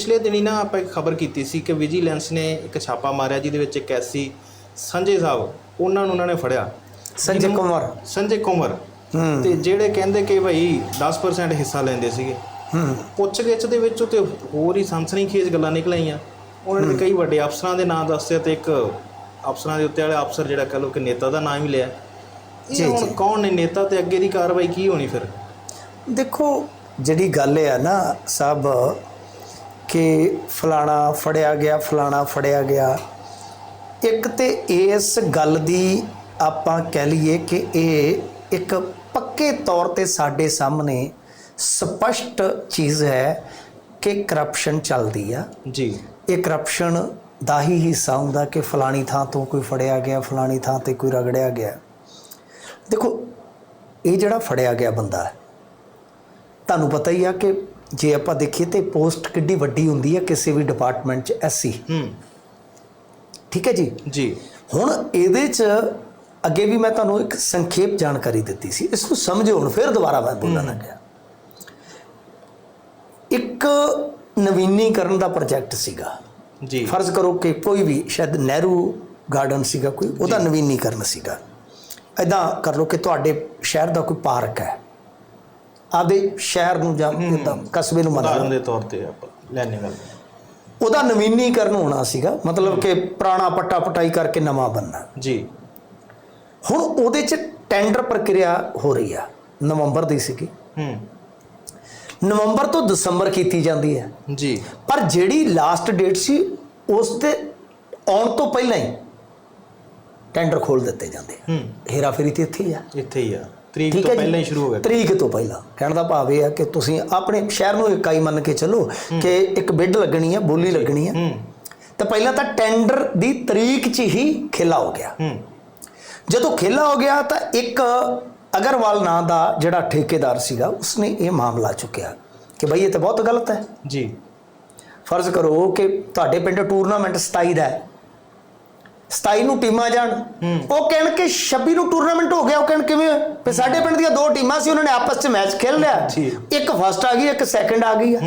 ਪਿਛਲੇ ਦਿਨੀ ਨਾ ਆਪਾਂ ਇੱਕ ਖਬਰ ਕੀਤੀ ਸੀ ਕਿ ਵਿਜੀਲੈਂਸ ਨੇ ਇੱਕ ਛਾਪਾ ਮਾਰਿਆ ਜਿਹਦੇ ਵਿੱਚ ਇੱਕ ਐਸੀ ਸੰਜੇ ਸਾਹਿਬ ਉਹਨਾਂ ਨੂੰ ਉਹਨਾਂ ਨੇ ਫੜਿਆ। ਸੰਜੇ ਕੁਮਾਰ ਸੰਜੇ ਕੁਮਾਰ ਤੇ ਜਿਹੜੇ ਕਹਿੰਦੇ ਕਿ ਭਾਈ 10% ਹਿੱਸਾ ਲੈਂਦੇ ਸੀਗੇ। ਪੁੱਛਗਿੱਛ ਦੇ ਵਿੱਚ ਤੇ ਹੋਰ ਹੀ ਸਨਸਨੀਖੇਜ਼ ਗੱਲਾਂ ਨਿਕਲ ਆਈਆਂ। ਉਹਨਾਂ ਨੇ ਕਈ ਵੱਡੇ ਅਫਸਰਾਂ ਦੇ ਨਾਂ ਦੱਸੇ ਤੇ ਇੱਕ ਅਫਸਰਾਂ ਦੇ ਉੱਤੇ ਵਾਲੇ ਅਫਸਰ ਜਿਹੜਾ ਕਹ ਲੋ ਕਿ ਨੇਤਾ ਦਾ ਨਾਮ ਹੀ ਲਿਆ। ਇਹ ਹੁਣ। ਕੌਣ ਨੇ ਨੇਤਾ ਤੇ ਅੱਗੇ ਦੀ ਕਾਰਵਾਈ ਕੀ ਹੋਣੀ ਫਿਰ? ਦੇਖੋ ਜਿਹੜੀ ਗੱਲ ਹੈ ਨਾ ਸਭ ਕਿ ਫਲਾਣਾ ਫੜਿਆ ਗਿਆ ਫਲਾਣਾ ਫੜਿਆ ਗਿਆ। ਇੱਕ ਤੇ ਇਸ ਗੱਲ ਦੀ ਆਪਾਂ ਕਹਿ ਲਈਏ ਕਿ ਇਹ ਇੱਕ ਪੱਕੇ ਤੌਰ ਤੇ ਸਾਡੇ ਸਾਹਮਣੇ ਸਪਸ਼ਟ ਚੀਜ਼ ਹੈ ਕਿ ਕਰਪਸ਼ਨ ਚੱਲਦੀ ਆ। ਜੀ। ਇਹ ਕਰਪਸ਼ਨ ਦਾ ਹੀ ਹਿੱਸਾ ਹੁੰਦਾ ਕਿ ਫਲਾਣੀ ਥਾਂ ਤੋਂ ਕੋਈ ਫੜਿਆ ਗਿਆ ਫਲਾਣੀ ਥਾਂ ਤੇ ਕੋਈ ਰਗੜਿਆ ਗਿਆ। ਦੇਖੋ ਇਹ ਜਿਹੜਾ ਫੜਿਆ ਗਿਆ ਬੰਦਾ ਤੁਹਾਨੂੰ ਪਤਾ ਹੀ ਆ ਕਿ ਜੇ ਆਪਾਂ ਦੇਖੀਏ ਤੇ ਪੋਸਟ ਕਿੱਡੀ ਵੱਡੀ ਹੁੰਦੀ ਹੈ ਕਿਸੇ ਵੀ ਡਿਪਾਰਟਮੈਂਟ 'ਚ ਐਸੀ ਹੂੰ। ਠੀਕ ਹੈ ਜੀ? ਜੀ। ਹੁਣ ਇਹਦੇ 'ਚ ਅੱਗੇ ਵੀ ਮੈਂ ਤੁਹਾਨੂੰ ਇੱਕ ਸੰਖੇਪ ਜਾਣਕਾਰੀ ਦਿੱਤੀ ਸੀ। ਇਸ ਨੂੰ ਸਮਝੋ ਹੁਣ ਫਿਰ ਦੁਬਾਰਾ ਮੈਂ ਬੋਲਣ ਲੱਗਿਆ। ਇੱਕ ਨਵੀਨੀਕਰਨ ਦਾ ਪ੍ਰੋਜੈਕਟ ਸੀਗਾ। ਜੀ। ਫਰਜ਼ ਕਰੋ ਕਿ ਕੋਈ ਵੀ ਸ਼ਾਇਦ ਨਹਿਰੂ ਗਾਰਡਨ ਸੀਗਾ ਕੋਈ ਉਹਦਾ ਨਵੀਨੀਕਰਨ ਸੀਗਾ। ਐਦਾਂ ਕਰ ਲਓ ਕਿ ਤੁਹਾਡੇ ਸ਼ਹਿਰ ਦਾ ਕੋਈ ਪਾਰਕ ਹੈ। ਆਦੇ ਸ਼ਹਿਰ ਨੂੰ ਜਾਂ ਇਦਾਂ ਕਸਬੇ ਨੂੰ ਮੰਨ ਉਦਾਹਰਨ ਦੇ ਤੌਰ ਤੇ ਆਪਾਂ ਲੈਣੇ ਗੱਲ ਉਹਦਾ ਨਵੀਨੀਕਰਨ ਹੋਣਾ ਸੀਗਾ ਮਤਲਬ ਕਿ ਪੁਰਾਣਾ ਪੱਟਾ ਪਟਾਈ ਕਰਕੇ ਨਵਾਂ ਬਣਨਾ। ਜੀ। ਹੁਣ ਉਹਦੇ 'ਚ ਟੈਂਡਰ ਪ੍ਰਕਿਰਿਆ ਹੋ ਰਹੀ ਆ ਨਵੰਬਰ ਦੀ ਸੀਗੀ। ਹੂੰ। ਨਵੰਬਰ ਤੋਂ ਦਸੰਬਰ ਕੀਤੀ ਜਾਂਦੀ ਹੈ। ਜੀ। ਪਰ ਜਿਹੜੀ ਲਾਸਟ ਡੇਟ ਸੀ ਉਸ ਤੇ ਆਉਣ ਤੋਂ ਪਹਿਲਾਂ ਹੀ ਟੈਂਡਰ ਖੋਲ ਦਿੱਤੇ ਜਾਂਦੇ ਹੂੰ। ਹੇਰਾ ਫੇਰੀ ਤੇ ਇੱਥੇ ਹੀ ਆ। ਇੱਥੇ ਹੀ ਆ। ਤਰੀਕ ਤੋਂ ਪਹਿਲਾਂ ਹੀ ਸ਼ੁਰੂ ਹੋ ਗਿਆ। ਤਰੀਕ ਤੋਂ ਪਹਿਲਾਂ। ਕਹਿਣ ਦਾ ਭਾਵ ਇਹ ਹੈ ਕਿ ਤੁਸੀਂ ਆਪਣੇ ਸ਼ਹਿਰ ਨੂੰ ਇਕਾਈ ਮੰਨ ਕੇ ਚੱਲੋ ਕਿ ਇੱਕ ਬਿੱਡ ਲੱਗਣੀ ਹੈ ਬੋਲੀ ਲੱਗਣੀ ਹੈ। ਤਾਂ ਪਹਿਲਾਂ ਤਾਂ ਟੈਂਡਰ ਦੀ ਤਰੀਕ 'ਚ ਹੀ ਖੇਲਾ ਹੋ ਗਿਆ। ਜਦੋਂ ਖੇਲਾ ਹੋ ਗਿਆ ਤਾਂ ਇੱਕ ਅਗਰਵਾਲ ਨਾਂ ਦਾ ਜਿਹੜਾ ਠੇਕੇਦਾਰ ਸੀਗਾ ਉਸਨੇ ਇਹ ਮਾਮਲਾ ਚੁੱਕਿਆ ਕਿ ਬਈ ਇਹ ਤਾਂ ਬਹੁਤ ਗਲਤ ਹੈ। ਜੀ। ਫਰਜ਼ ਕਰੋ ਕਿ ਤੁਹਾਡੇ ਪਿੰਡ ਟੂਰਨਾਮੈਂਟ 27 ਦਾ ਹੈ। 27 ਨੂੰ ਟੀਮਾਂ ਜਾਣ। ਉਹ ਕਹਿਣ ਕਿ 26 ਨੂੰ ਟੂਰਨਾਮੈਂਟ ਹੋ ਗਿਆ ਉਹ ਕਹਿਣ ਕਿਵੇਂ? ਵੀ ਸਾਡੇ ਪਿੰਡ ਦੀਆਂ ਦੋ ਟੀਮਾਂ ਸੀ ਉਹਨਾਂ ਨੇ ਆਪਸ 'ਚ ਮੈਚ ਖੇਲ ਲਿਆ। ਇੱਕ ਫਸਟ ਆ ਗਈ ਇੱਕ ਸੈਕੰਡ ਆ ਗਈ ਹੈ।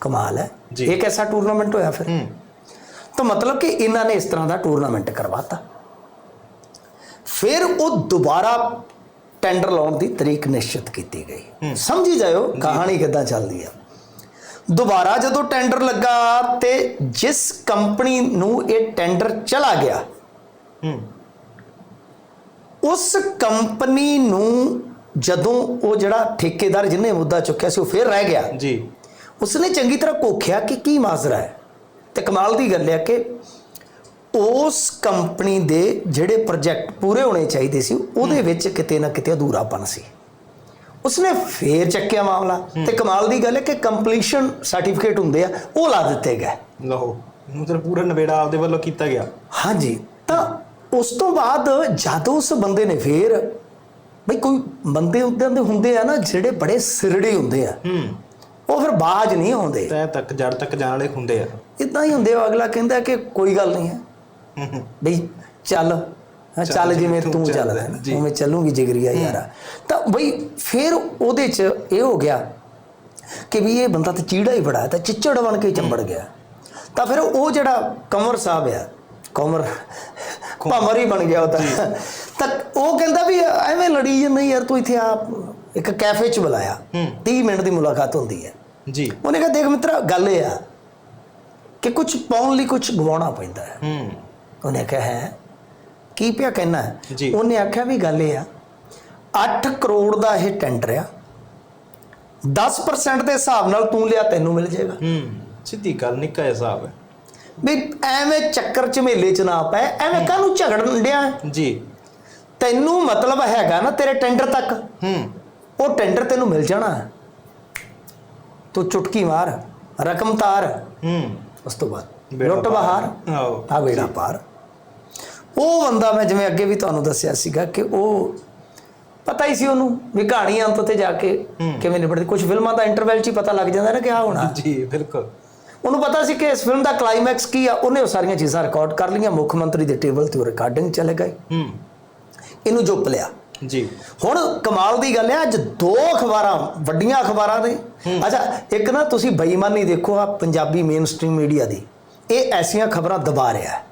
ਕਮਾਲ ਹੈ। ਇਹ ਕਿਹਦਾ ਟੂਰਨਾਮੈਂਟ ਹੋਇਆ ਫਿਰ? ਤਾਂ ਮਤਲਬ ਕਿ ਇਹਨਾਂ ਨੇ ਇਸ ਤਰ੍ਹਾਂ ਦਾ ਟੂਰਨਾਮੈਂਟ ਕਰਵਾਤਾ। ਫਿਰ ਉਹ ਦੁਬਾਰਾ ਟੈਂਡਰ ਲਾਉਣ ਦੀ ਤਰੀਕ ਨਿਸ਼ਚਿਤ ਕੀਤੀ ਗਈ। ਸਮਝੀ ਜਾਇਓ ਕਹਾਣੀ ਕਿੱਦਾਂ ਚੱਲਦੀ ਹੈ ਦੁਬਾਰਾ ਜਦੋਂ ਟੈਂਡਰ ਲੱਗਾ ਤੇ ਜਿਸ ਕੰਪਨੀ ਨੂੰ ਇਹ ਟੈਂਡਰ ਚਲਾ ਗਿਆ ਹੂੰ। ਉਸ ਕੰਪਨੀ ਨੂੰ ਜਦੋਂ ਉਹ ਜਿਹੜਾ ਠੇਕੇਦਾਰ ਜਿਹਨੇ ਮੁੱਦਾ ਚੁੱਕਿਆ ਸੀ ਉਹ ਫਿਰ ਰਹਿ ਗਿਆ। ਜੀ। ਉਸਨੇ ਚੰਗੀ ਤਰ੍ਹਾਂ ਕੋਖਿਆ ਕਿ ਕੀ ਮਾਜ਼ਰਾ ਹੈ। ਤੇ ਕਮਾਲ ਦੀ ਗੱਲ ਹੈ ਕਿ ਉਸ ਕੰਪਨੀ ਦੇ ਜਿਹੜੇ ਪ੍ਰੋਜੈਕਟ ਪੂਰੇ ਹੋਣੇ ਚਾਹੀਦੇ ਸੀ ਉਹਦੇ ਵਿੱਚ ਕਿਤੇ ਨਾ ਕਿਤੇ ਅਧੂਰਾਪਨ ਸੀ। ਉਸਨੇ ਫੇਰ ਚੱਕਿਆ ਮਾਮਲਾ ਤੇ ਕਮਾਲ ਦੀ ਗੱਲ ਹੈ ਕਿ ਕੰਪਲੀਸ਼ਨ ਸਰਟੀਫਿਕੇਟ ਹੁੰਦੇ ਆ ਉਹ ਲਾ ਦਿੱਤੇ ਗਏ। ਲਓ ਤਾਂ ਪੂਰਾ ਨਵੇੜਾ ਆਪਦੇ ਵੱਲੋਂ ਕੀਤਾ ਗਿਆ। ਹਾਂਜੀ ਤਾਂ ਉਸ ਤੋਂ ਬਾਅਦ ਜਦੋਂ ਉਸ ਬੰਦੇ ਨੇ ਫੇਰ ਬਈ ਕੋਈ ਬੰਦੇ ਉਦਾਂ ਦੇ ਹੁੰਦੇ ਆ ਨਾ ਜਿਹੜੇ ਬੜੇ ਸਿਰੜੇ ਹੁੰਦੇ ਆ ਹੂੰ। ਉਹ ਫਿਰ ਬਾਜ ਨਹੀਂ ਆਉਂਦੇ। ਤੈ ਤੱਕ ਜੜ ਤੱਕ ਜਾਣ ਵਾਲੇ ਹੁੰਦੇ ਆ। ਇਦਾਂ ਹੀ ਹੁੰਦੇ ਆ ਅਗਲਾ ਕਹਿੰਦਾ ਕਿ ਕੋਈ ਗੱਲ ਨਹੀਂ ਹੂੰ। ਬਈ ਚੱਲ ਹਾਂ, ਚੱਲ ਜਿਵੇਂ ਤੂੰ ਚੱਲਦਾ। ਉਵੇਂ ਚੱਲੂਗੀ ਜਿਗਰੀਆ ਯਾਰਾ। ਤਾਂ ਬਈ ਫਿਰ ਉਹਦੇ ਚ ਇਹ ਹੋ ਗਿਆ ਕਿ ਵੀ ਇਹ ਬੰਦਾ ਤਾਂ ਚੀੜਾ ਹੀ ਬੜਾ ਹੈ, ਤਾਂ ਚਿੱਚੜ ਬਣ ਕੇ ਚੰਬੜ ਗਿਆ। ਤਾਂ ਫਿਰ ਉਹ ਜਿਹੜਾ ਕੰਵਰ ਸਾਹਿਬ ਆ ਕੰਵਰ ਭਮਰ ਹੀ ਬਣ ਗਿਆ ਉਹ ਤਾਂ। ਤਾਂ ਉਹ ਕਹਿੰਦਾ ਵੀ ਐਵੇਂ ਲੜੀ ਜੇ ਨਹੀਂ ਯਾਰ ਤੂੰ ਇੱਥੇ ਆ ਇੱਕ ਕੈਫੇ ਚ ਬੁਲਾਇਆ 30 ਮਿੰਟ ਦੀ ਮੁਲਾਕਾਤ ਹੁੰਦੀ ਹੈ। ਜੀ। ਉਹਨੇ ਕਿਹਾ ਦੇਖ ਮਿੱਤਰਾ ਗੱਲ ਇਹ ਆ ਕਿ ਕੁਝ ਪਾਉਣ ਲਈ ਕੁਝ ਗਵਾਉਣਾ ਪੈਂਦਾ ਹੈ। ਹੂੰ। ਉਹਨੇ ਕਿਹਾ ਹੈ? ਕੀ ਪਿਆ ਕਹਿਣਾ? ਜੀ। ਉਹਨੇ ਆਖਿਆ ਵੀ ਗੱਲ ਇਹ ਆ 8 ਕਰੋੜ ਦਾ ਇਹ ਟੈਂਡਰ ਆ 10% ਦੇ ਹਿਸਾਬ ਨਾਲ ਤੂੰ ਲਿਆ ਤੈਨੂੰ ਮਿਲ ਜਾਏਗਾ। ਹੂੰ ਸਿੱਧੀ ਗੱਲ ਨਿੱਕਾ ਜਿਹਾ ਹਿਸਾਬ ਹੈ। ਵੀ ਐਵੇਂ ਚੱਕਰ ਝਮੇਲੇ ਚ ਨਾ ਪੈ ਐਵੇਂ ਕਾਹਨੂੰ ਝਗੜਨ ਡਿਆ? ਜੀ। ਤੈਨੂੰ ਮਤਲਬ ਹੈਗਾ ਨਾ ਤੇਰੇ ਟੈਂਡਰ ਤੱਕ। ਹੂੰ। ਉਹ ਟੈਂਡਰ ਤੈਨੂੰ ਮਿਲ ਜਾਣਾ। ਹੈ। ਤੂੰ ਚੁਟਕੀ ਮਾਰ ਰਕਮ ਤਾਰ। ਹੂੰ। ਉਸ ਤੋਂ ਬਾਅਦ ਲੁੱਟ ਬਹਾਰ। ਆਹੋ। ਆ ਬੇੜਾ ਪਾਰ। ਉਹ ਬੰਦਾ ਮੈਂ ਜਿਵੇਂ ਅੱਗੇ ਵੀ ਤੁਹਾਨੂੰ ਦੱਸਿਆ ਸੀਗਾ ਕਿ ਉਹ ਪਤਾ ਹੀ ਸੀ ਉਹਨੂੰ ਵੀ ਕਹਾਣੀ ਅੰਤ ਤੇ ਜਾ ਕੇ ਕਿਵੇਂ ਨਿਬੜਦੀ। ਕੁਝ ਫਿਲਮਾਂ ਦਾ ਇੰਟਰਵੈਲ 'ਚ ਹੀ ਪਤਾ ਲੱਗ ਜਾਂਦਾ ਨਾ ਕਿ ਆ ਹੋਣਾ। ਜੀ ਬਿਲਕੁਲ। ਉਹਨੂੰ ਪਤਾ ਸੀ ਕਿ ਇਸ ਫਿਲਮ ਦਾ ਕਲਾਈਮੈਕਸ ਕੀ ਆ ਉਹਨੇ ਉਹ ਸਾਰੀਆਂ ਚੀਜ਼ਾਂ ਰਿਕਾਰਡ ਕਰ ਲਈਆਂ। ਮੁੱਖ ਮੰਤਰੀ ਦੇ ਟੇਬਲ ਤੇ ਉਹ ਰਿਕਾਰਡਿੰਗ ਚਲੇ ਗਏ। ਹੂੰ। ਇਹਨੂੰ ਜੁੱਪ ਲਿਆ। ਜੀ। ਹੁਣ ਕਮਾਲ ਦੀ ਗੱਲ ਹੈ ਅੱਜ ਦੋ ਅਖਬਾਰਾਂ ਵੱਡੀਆਂ ਅਖਬਾਰਾਂ ਨੇ। ਅੱਛਾ ਇੱਕ ਨਾ ਤੁਸੀਂ ਬੇਈਮਾਨੀ ਦੇਖੋ ਆ ਪੰਜਾਬੀ ਮੇਨ ਸਟ੍ਰੀਮ ਮੀਡੀਆ ਦੀ। ਇਹ ਐਸੀਆਂ ਖਬਰਾਂ ਦਬਾ ਰਿਹਾ ਹੈ ਹੂੰ।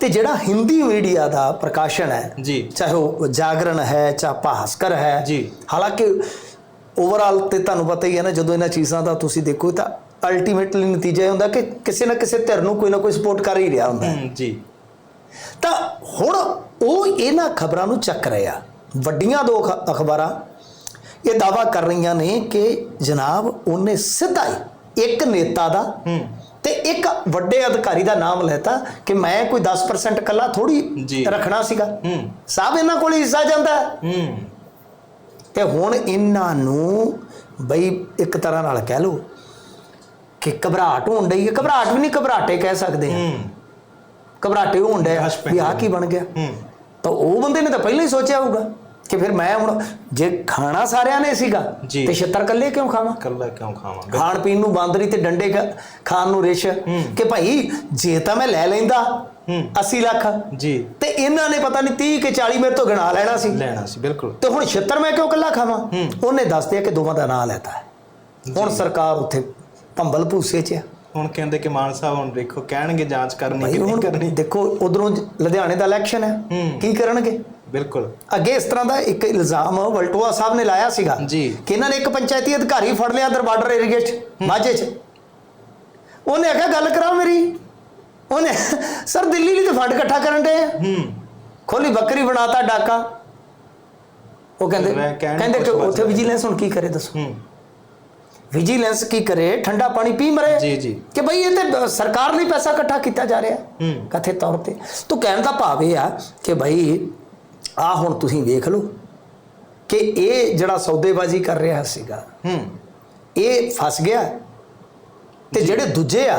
ਤੇ ਜਿਹੜਾ ਹਿੰਦੀ ਮੀਡੀਆ ਦਾ ਪ੍ਰਕਾਸ਼ਨ ਹੈ ਜੀ। ਚਾਹੇ ਉਹ ਜਾਗਰਣ ਹੈ ਚਾਹੇ ਭਾਸਕਰ ਹੈ ਜੀ। ਹਾਲਾਂਕਿ ਓਵਰਆਲ ਤੇ ਤੁਹਾਨੂੰ ਪਤਾ ਹੀ ਹੈ ਨਾ ਜਦੋਂ ਇਹਨਾਂ ਚੀਜ਼ਾਂ ਦਾ ਤੁਸੀਂ ਦੇਖੋ ਤਾਂ ਅਲਟੀਮੇਟਲੀ ਨਤੀਜਾ ਇਹ ਹੁੰਦਾ ਕਿ ਕਿਸੇ ਨਾ ਕਿਸੇ ਧਿਰ ਨੂੰ ਕੋਈ ਨਾ ਕੋਈ ਸਪੋਰਟ ਕਰ ਹੀ ਰਿਹਾ ਹੁੰਦਾ ਹੈ। ਜੀ। ਤਾਂ ਹੁਣ ਉਹ ਇਹਨਾਂ ਖਬਰਾਂ ਨੂੰ ਚੱਕ ਰਹੇ ਆ। ਵੱਡੀਆਂ ਦੋ ਅਖ- ਅਖਬਾਰਾਂ ਇਹ ਦਾਵਾ ਕਰ ਰਹੀਆਂ ਨੇ ਕਿ ਜਨਾਬ ਉਹਨੇ ਸਿੱਧਾ ਹੀ ਇੱਕ ਨੇਤਾ ਦਾ ਹੂੰ। ਤੇ ਇੱਕ ਵੱਡੇ ਅਧਿਕਾਰੀ ਦਾ ਨਾਮ ਲੈਤਾ ਕਿ ਮੈਂ ਕੋਈ 10% ਕੱਲਾ ਜੀ। ਥੋੜੀ ਰੱਖਣਾ ਸੀਗਾ। ਹੂੰ। ਸਭ ਇਹਨਾਂ ਕੋਲ ਹਿੱਸਾ ਜਾਂਦਾ ਤੇ ਹੁਣ ਇਹਨਾਂ ਨੂੰ ਬਈ ਇੱਕ ਤਰ੍ਹਾਂ ਨਾਲ ਕਹਿ ਲਓ ਕਿ ਘਬਰਾਹਟ ਹੋਣ ਡਈ ਹੈ। ਘਬਰਾਹਟ ਵੀ ਨਹੀਂ ਘਬਰਾਟੇ ਕਹਿ ਸਕਦੇ ਆ। ਹੂੰ। ਘਬਰਾਟੇ ਹੋਣ ਹੱਸ ਵੀ ਆਹ ਕੀ ਬਣ ਗਿਆ। ਹੂੰ। ਤਾਂ ਉਹ ਬੰਦੇ ਨੇ ਤਾਂ ਪਹਿਲਾਂ ਹੀ ਸੋਚਿਆ ਹੋਊਗਾ। ਕਿ ਫਿਰ ਮੈਂ ਹੁਣ ਜੇ ਖਾਣਾ ਸਾਰਿਆਂ ਨੇ ਸੀਗਾ। ਤੇ ਛੱਤਰ ਕੱਲੇ ਕਿਉਂ ਖਾਵਾਂ? ਕੱਲਾ ਕਿਉਂ ਖਾਵਾਂ? ਖਾਣ ਪੀਣ ਨੂੰ ਬਾਂਦਰੀ ਤੇ ਡੰਡੇ ਖਾਣ ਨੂੰ ਰਿਸ਼। ਕਿ ਭਾਈ ਜੇ ਤਾਂ ਮੈਂ ਲੈ ਲੈਂਦਾ ਹੂੰ। 80 ਲੱਖ। ਜੀ। ਤੇ ਇਹਨਾਂ ਨੇ ਪਤਾ ਨਹੀਂ 30 ਕਿ 40 ਮੇਰੇ ਤੋਂ ਗਿਣਾ ਲੈਣਾ ਸੀ। ਲੈਣਾ ਸੀ ਬਿਲਕੁਲ। ਤੇ ਹੁਣ 76 ਮੈਂ ਕਿਉਂ ਕੱਲਾ ਖਾਵਾਂ? ਉਹਨੇ ਦੱਸ ਦਿਆ ਕਿ ਦੋਵਾਂ ਦਾ ਨਾਂ ਲੈਤਾ। ਹੈ ਹੁਣ ਸਰਕਾਰ ਉੱਥੇ ਭੰਬਲ ਭੂਸੇ 'ਚ ਆ। ਹੁਣ ਕਹਿੰਦੇ ਕਿ ਮਾਨ ਸਾਹਿਬ ਹੁਣ ਦੇਖੋ ਕਹਿਣਗੇ ਜਾਂਚ ਕਰਨੀ ਕਿ ਨਹੀਂ ਕਰਨੀ। ਦੇਖੋ ਉਧਰੋਂ ਲੁਧਿਆਣੇ ਦਾ ਇਲੈਕਸ਼ਨ ਹੂੰ। ਕੀ ਕਰਨਗੇ? ਬਿਲਕੁਲ। ਅੱਗੇ ਇਸ ਤਰ੍ਹਾਂ ਦਾ ਇੱਕ ਇਲਜ਼ਾਮ ਵਲਟੋਆ ਸਾਹਿਬ ਨੇ ਲਾਇਆ ਸੀਗਾ ਜੀ। ਕਿ ਇਹਨਾਂ ਨੇ ਇੱਕ ਪੰਚਾਇਤੀ ਅਧਿਕਾਰੀ ਫੜ ਲਿਆ ਅੰਦਰ ਬਾਰਡਰ ਏਰੀਆ 'ਚ ਮਾਝੇ 'ਚ। ਉਹਨੇ ਆਖਿਆ ਗੱਲ ਕਰਾਓ ਮੇਰੀ। ਉਹਨੇ ਸਰ ਦਿੱਲੀ ਲਈ ਤਾਂ ਫੰਡ ਇਕੱਠਾ ਕਰਨ ਦੇ ਹੂੰ। ਖੋਲੀ ਬੱਕਰੀ ਬਣਾਤਾ ਡਾਕਾ। ਉਹ ਕਹਿੰਦੇ ਕਹਿੰਦੇ ਕਿ ਉੱਥੇ ਵਿਜੀਲੈਂਸ ਹੁਣ ਕੀ ਕਰੇ ਦੱਸੋ। ਹੂੰ। ਵਿਜੀਲੈਂਸ ਕੀ ਕਰੇ? ਠੰਡਾ ਪਾਣੀ ਪੀ ਮਰੇ? ਜੀ, ਜੀ। ਕਿ ਬਈ ਇਹ ਤੇ ਸਰਕਾਰ ਲਈ ਪੈਸਾ ਇਕੱਠਾ ਕੀਤਾ ਜਾ ਰਿਹਾ। ਹੂੰ। ਕਥੇ ਤੌਰ ਤੇ। ਤੂੰ ਕਹਿਣ ਦਾ ਭਾਵ ਇਹ ਆ ਕਿ ਬਈ ਆ ਹੁਣ ਤੁਸੀਂ ਵੇਖ ਲਓ ਕਿ ਇਹ ਜਿਹੜਾ ਸੌਦੇਬਾਜ਼ੀ ਕਰ ਰਿਹਾ ਸੀਗਾ ਹੂੰ। ਇਹ ਫਸ ਗਿਆ ਤੇ ਜਿਹੜੇ ਦੂਜੇ ਆ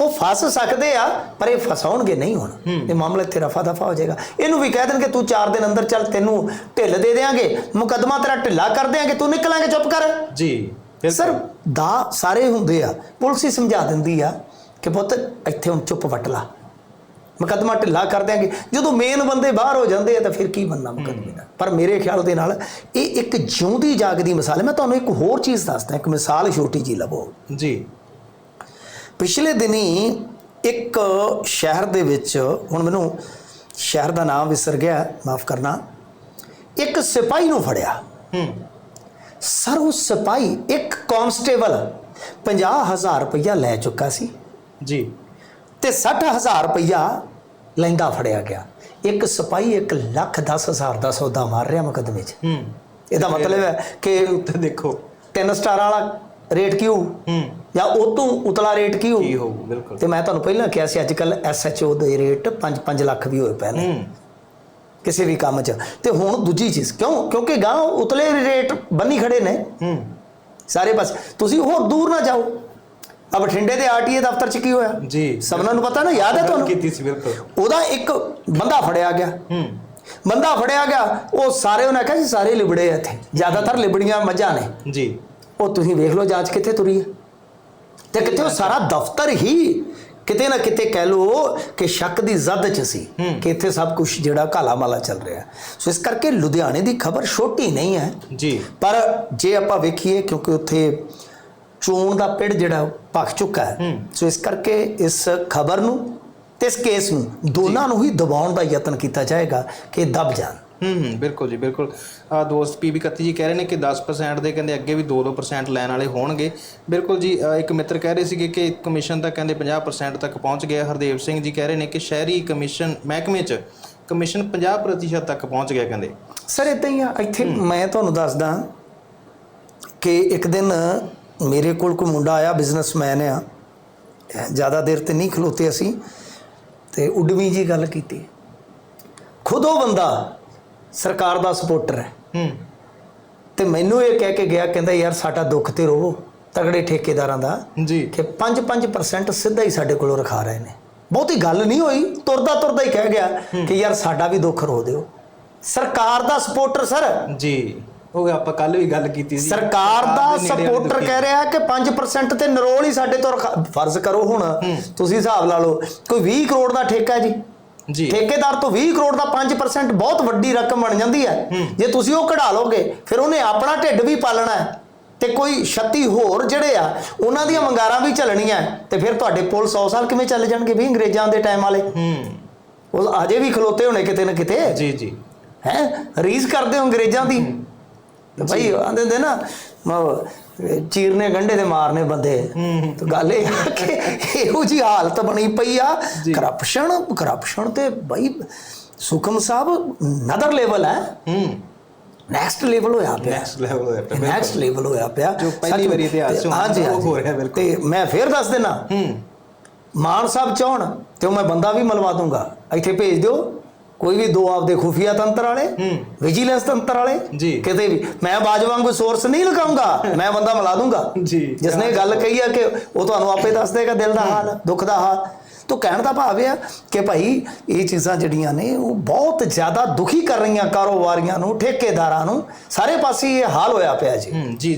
ਉਹ ਫਸ ਸਕਦੇ ਆ ਪਰ ਇਹ ਫਸਾਉਣਗੇ ਨਹੀਂ ਹੁਣ। ਇਹ ਮਾਮਲਾ ਇੱਥੇ ਰਫਾ ਦਫਾ ਹੋ ਜਾਏਗਾ। ਇਹਨੂੰ ਵੀ ਕਹਿ ਦੇਣਗੇ ਤੂੰ 4 ਦਿਨ ਅੰਦਰ ਚੱਲ ਤੈਨੂੰ ਢਿੱਲ ਦੇ ਦੇਾਂਗੇ ਮੁਕੱਦਮਾ ਤੇਰਾ ਢਿੱਲਾ ਕਰ ਦੇਾਂਗੇ ਤੂੰ ਨਿਕਲਾਂਗੇ ਚੁੱਪ ਕਰ। ਜੀ। ਸਰ ਦਾ ਸਾਰੇ ਹੁੰਦੇ ਆ। ਪੁਲਿਸ ਹੀ ਸਮਝਾ ਦਿੰਦੀ ਆ ਕਿ ਪੁੱਤ ਇੱਥੇ ਹੁਣ ਚੁੱਪ ਵਟ ਲਾ। ਮੁਕੱਦਮਾ ਢਿੱਲਾ ਕਰ ਦਿਆਂਗੇ। ਜਦੋਂ ਮੇਨ ਬੰਦੇ ਬਾਹਰ ਹੋ ਜਾਂਦੇ ਆ ਤਾਂ ਫਿਰ ਕੀ ਬੰਨਾ ਮੁਕੱਦਮੇ ਦਾ? ਪਰ ਮੇਰੇ ਖਿਆਲ ਦੇ ਨਾਲ ਇਹ ਇੱਕ ਜਿਉਂਦੀ ਜਾਗਦੀ ਮਿਸਾਲ ਹੈ। ਮੈਂ ਤੁਹਾਨੂੰ ਇੱਕ ਹੋਰ ਚੀਜ਼ ਦੱਸਦਾ ਇੱਕ ਮਿਸਾਲ ਛੋਟੀ ਜੀ ਲਵੋ। ਜੀ। ਪਿਛਲੇ ਦਿਨੀ ਇੱਕ ਸ਼ਹਿਰ ਦੇ ਵਿੱਚ ਹੁਣ ਮੈਨੂੰ ਸ਼ਹਿਰ ਦਾ ਨਾਮ ਵਿਸਰ ਗਿਆ ਮਾਫ ਕਰਨਾ ਇੱਕ ਸਿਪਾਹੀ ਨੂੰ ਫੜਿਆ। ਹੂੰ। ਸਰ ਉਹ ਸਿਪਾਹੀ ਇੱਕ ਕਾਂਸਟੇਬਲ 50000 ਰੁਪਇਆ ਲੈ ਚੁੱਕਾ ਸੀ। ਜੀ। ਤੇ 60000 ਰੁਪਇਆ ਲੈਂਦਾ ਫੜਿਆ ਗਿਆ। ਇੱਕ ਸਿਪਾਹੀ 1 ਲੱਖ 10000 ਦਾ ਸੌਦਾ ਮਾਰ ਰਿਹਾ ਮੁਕੱਦਮੇ 'ਚ। ਹੂੰ। ਇਹਦਾ ਮਤਲਬ ਹੈ ਕਿ ਉੱਤੇ ਦੇਖੋ। ਤਿੰਨ ਸਟਾਰਾਂ ਵਾਲਾ ਰੇਟ ਕਿਉਂ? ਹੂੰ। ਜਾਂ ਉਹ ਤੋਂ ਉਤਲਾ ਰੇਟ ਕਿਉਂ? ਕੀ ਹੋਊ? ਬਿਲਕੁਲ। ਤੇ ਮੈਂ ਤੁਹਾਨੂੰ ਪਹਿਲਾਂ ਕਿਹਾ ਸੀ ਅੱਜ ਕੱਲ ਐਸਐਚਓ ਦੇ ਰੇਟ 5-5 ਲੱਖ ਵੀ ਹੋਏ ਪਏ ਨੇ। ਕਿਸੇ ਵੀ ਕੰਮ 'ਚ। ਤੇ ਹੁਣ ਦੂਜੀ ਚੀਜ਼ ਕਿਉਂ? ਕਿਉਂਕਿ ਗਾਂ ਉਤਲੇ ਰੇਟ ਬੰਨੀ ਖੜੇ ਨੇ। ਹੂੰ। ਸਾਰੇ ਪਾਸੇ। ਤੁਸੀਂ ਹੋਰ ਦੂਰ ਨਾ ਜਾਓ। ਆ ਬਠਿੰਡੇ ਦੇ ਆਰਟੀਏ ਦਫ਼ਤਰ 'ਚ ਕੀ ਹੋਇਆ? ਜੀ। ਸਭਨਾਂ ਨੂੰ ਪਤਾ ਨਾ? ਯਾਦ ਹੈ ਤੁਹਾਨੂੰ? ਕੀਤੀ ਸੀ ਬਿਲਕੁਲ। ਉਹਦਾ ਇੱਕ ਬੰਦਾ ਫੜਿਆ ਗਿਆ। ਹੂੰ। ਬੰਦਾ ਫੜਿਆ ਗਿਆ ਉਹ ਸਾਰੇ ਉਹਨੇ ਕਿਹਾ ਜੀ ਸਾਰੇ ਲਿਬੜੇ ਆ ਇੱਥੇ। ਜ਼ਿਆਦਾਤਰ ਲਿਬੜੀਆਂ ਮੱਝਾਂ ਨੇ। ਜੀ। ਉਹ ਤੁਸੀਂ ਵੇਖ ਲਓ ਜਾਂਚ ਕਿੱਥੇ ਤੁਰੀ ਹੈ। ਤੇ ਕਿਤੇ ਉਹ ਸਾਰਾ ਦਫ਼ਤਰ ਹੀ ਕਿਤੇ ਨਾ ਕਿਤੇ ਕਹਿ ਲਓ ਕਿ ਸ਼ੱਕ ਦੀ ਜ਼ਦ ਚ ਸੀ। ਕਿ ਇੱਥੇ ਸਭ ਕੁਝ ਜਿਹੜਾ ਕਾਲਾ ਮਾਲਾ ਚੱਲ ਰਿਹਾ ਸੋ ਇਸ ਕਰਕੇ ਲੁਧਿਆਣੇ ਦੀ ਖਬਰ ਛੋਟੀ ਨਹੀਂ ਹੈ। ਜੀ। ਪਰ ਜੇ ਆਪਾਂ ਵੇਖੀਏ ਕਿਉਂਕਿ ਉੱਥੇ ਚੋਣ ਦਾ ਪਿੜ ਜਿਹੜਾ ਭਖ ਚੁੱਕਾ ਹੈ। ਸੋ ਇਸ ਕਰਕੇ ਇਸ ਖਬਰ ਨੂੰ ਤੇ ਇਸ ਕੇਸ ਨੂੰ ਦੋਨਾਂ ਨੂੰ ਹੀ ਦਬਾਉਣ ਦਾ ਯਤਨ ਕੀਤਾ ਜਾਏਗਾ ਕਿ ਦਬ ਜਾਣ। ਹੂੰ ਹੂੰ ਬਿਲਕੁਲ ਜੀ ਬਿਲਕੁਲ। ਆ ਦੋਸਤ ਪੀਬੀ ਕੱਤੀ ਜੀ ਕਹਿ ਰਹੇ ਨੇ ਕਿ 10% ਦੇ ਕਹਿੰਦੇ ਅੱਗੇ ਵੀ 2-2% ਲੈਣ ਵਾਲੇ ਹੋਣਗੇ। ਬਿਲਕੁਲ ਜੀ ਇੱਕ ਮਿੱਤਰ ਕਹਿ ਰਹੇ ਸੀਗੇ ਕਿ ਕਮਿਸ਼ਨ ਤਾਂ ਕਹਿੰਦੇ 50% ਤੱਕ ਪਹੁੰਚ ਗਿਆ। ਹਰਦੇਵ ਸਿੰਘ ਜੀ ਕਹਿ ਰਹੇ ਨੇ ਕਿ ਸ਼ਹਿਰੀ ਕਮਿਸ਼ਨ ਮਹਿਕਮੇ 'ਚ ਕਮਿਸ਼ਨ 50% ਤੱਕ ਪਹੁੰਚ ਗਿਆ ਕਹਿੰਦੇ। ਸਰ ਇਦਾਂ ਹੀ ਆ ਇੱਥੇ ਮੈਂ ਤੁਹਾਨੂੰ ਦੱਸਦਾ ਕਿ ਇੱਕ ਦਿਨ ਮੇਰੇ ਕੋਲ ਕੋਈ ਮੁੰਡਾ ਆਇਆ ਬਿਜ਼ਨਸਮੈਨ ਆ। ਜ਼ਿਆਦਾ ਦੇਰ ਤੇ ਨਹੀਂ ਖਲੋਤੇ ਅਸੀਂ ਤੇ ਉਡਵੀਂ ਜੀ ਗੱਲ ਕੀਤੀ। ਖੁਦ ਉਹ ਬੰਦਾ ਸਰਕਾਰ ਦਾ ਸਪੋਰਟਰ ਹੈ। ਹੂੰ। ਤੇ ਮੈਨੂੰ ਇਹ ਕਹਿ ਕੇ ਗਿਆ ਕਹਿੰਦਾ ਯਾਰ ਸਾਡਾ ਦੁੱਖ ਤੇ ਰੋਵੋ ਤਗੜੇ ਠੇਕੇਦਾਰਾਂ ਦਾ ਜੀ। ਕਿ 5-5% ਸਿੱਧਾ ਹੀ ਸਾਡੇ ਕੋਲੋਂ ਰਖਾ ਰਹੇ ਨੇ। ਬਹੁਤੀ ਗੱਲ ਨਹੀਂ ਹੋਈ ਤੁਰਦਾ ਤੁਰਦਾ ਹੀ ਕਹਿ ਗਿਆ ਕਿ ਯਾਰ ਸਾਡਾ ਵੀ ਦੁੱਖ ਰੋ ਦਿਓ। ਸਰਕਾਰ ਦਾ ਸਪੋਰਟਰ ਸਰ। ਜੀ। ਉਹ ਆਪਾਂ ਕੱਲ ਵੀ ਗੱਲ ਕੀਤੀ ਸੀ। ਸਰਕਾਰ ਦਾ ਸਪੋਰਟਰ। ਕਹਿ ਰਿਹਾ ਕਿ 5% ਤੇ ਨਰੋਲ ਹੀ ਸਾਡੇ ਤੋਂ ਫਰਜ਼ ਕਰੋ ਹੁਣ ਤੁਸੀਂ ਹਿਸਾਬ ਲਾ ਲਓ ਕੋਈ 20 ਕਰੋੜ ਦਾ ਠੇਕਾ ਜੀ? ਜੀ। ਠੇਕੇਦਾਰ ਤੋਂ 20 ਕਰੋੜ ਦਾ 5% ਬਹੁਤ ਵੱਡੀ ਰਕਮ ਬਣ ਜਾਂਦੀ ਹੈ। ਜੇ ਤੁਸੀਂ ਉਹ ਕਢਾ ਲੋਗੇ ਫਿਰ ਉਹਨੇ ਆਪਣਾ ਢਿੱਡ ਵੀ ਪਾਲਣਾ ਹੈ ਤੇ ਕੋਈ 36 ਹੋਰ ਜਿਹੜੇ ਆ ਉਹਨਾਂ ਦੀਆਂ ਮੰਗਾਰਾਂ ਵੀ ਚੱਲਣੀਆਂ ਤੇ ਫਿਰ ਤੁਹਾਡੇ ਪੁਲ 100 ਸਾਲ ਕਿਵੇਂ ਚੱਲ ਜਾਣਗੇ ਵੀ ਅੰਗਰੇਜ਼ਾਂ ਦੇ ਟਾਈਮ ਵਾਲੇ? ਹੂੰ। ਉਹ ਅਜੇ ਵੀ ਖਲੋਤੇ ਹੋਣੇ ਕਿਤੇ ਨਾ ਕਿਤੇ। ਜੀ ਜੀ। ਹੈ? ਰੀਸ ਕਰਦੇ ਹੋ ਅੰਗਰੇਜ਼ਾਂ ਦੀ? ਭਾਈ ਆਂਦੇ ਹੁੰਦੇ ਨਾ ਮ- ਚੀਰਨੇ ਗੰਢੇ ਤੇ ਮਾਰਨੇ ਬੰਦੇ। ਤੇ ਗੱਲ ਇਹ ਆ ਕਿ ਇਹੋ ਜੀ ਹਾਲਤ ਬਣੀ ਪਈ ਆ। ਕਰਪਸ਼ਨ ਕਰਪਸ਼ਨ ਤੇ ਭਾਈ ਸੁਖਮ ਸਾਹਿਬ ਨਦਰ ਲੈਵਲ ਹੈ। ਹੂੰ। ਨੈਕਸਟ ਲੈਵਲ ਹੋਇਆ ਪਿਆ। ਨੈਕਸਟ ਲੈਵਲ ਹੋਇਆ ਪਿਆ ਨੈਕਸਟ ਲੈਵਲ ਹੋਇਆ ਪਿਆ। ਜੋ ਪਹਿਲੀ ਵਾਰੀ ਇਤਿਹਾਸ 'ਚ। ਹੋ ਰਿਹਾ ਬਿਲਕੁਲ। ਤੇ ਮੈਂ ਫੇਰ ਦੱਸ ਦੇਣਾ ਹੂੰ। ਮਾਨ ਸਾਹਿਬ ਚਾਹਣ ਤੇ ਉਹ ਮੈਂ ਬੰਦਾ ਵੀ ਮਲਵਾ ਦੂੰਗਾ। ਇੱਥੇ ਭੇਜ ਦਿਓ। ਕੋਈ ਵੀ ਦੋ ਆਪਦੇ ਖੁਫੀਆ ਤੰਤਰ ਵਾਲੇ। ਵਿਜੀਲੈਂਸ ਤੰਤਰ ਵਾਲੇ ਜੀ। ਕਿਤੇ ਵੀ ਮੈਂ ਬਾਜ ਵਾਂਗੂ ਸੋਰਸ ਨਹੀਂ ਲਗਾਉਂਗਾ ਮੈਂ ਬੰਦਾ ਮਿਲਾ ਦੂੰਗਾ ਜੀ। ਜਿਸਨੇ ਇਹ ਗੱਲ ਕਹੀ ਆ ਕਿ ਉਹ ਤੁਹਾਨੂੰ ਆਪੇ ਦੱਸ ਦੇਗਾ ਦਿਲ ਦਾ ਹਾਲ ਦੁੱਖ ਦਾ ਹਾਲ ਤੋ ਕਹਿਣ ਦਾ ਭਾਵ ਇਹ ਆ ਕਿ ਭਾਈ ਇਹ ਚੀਜ਼ਾਂ ਜਿਹੜੀਆਂ ਨੇ ਉਹ ਬਹੁਤ ਜ਼ਿਆਦਾ ਦੁਖੀ ਕਰ ਰਹੀਆਂ ਕਾਰੋਬਾਰੀਆਂ ਨੂੰ ਠੇਕੇਦਾਰਾਂ ਨੂੰ ਸਾਰੇ ਪਾਸੇ ਇਹ ਹਾਲ ਹੋਇਆ ਪਿਆ ਜੀ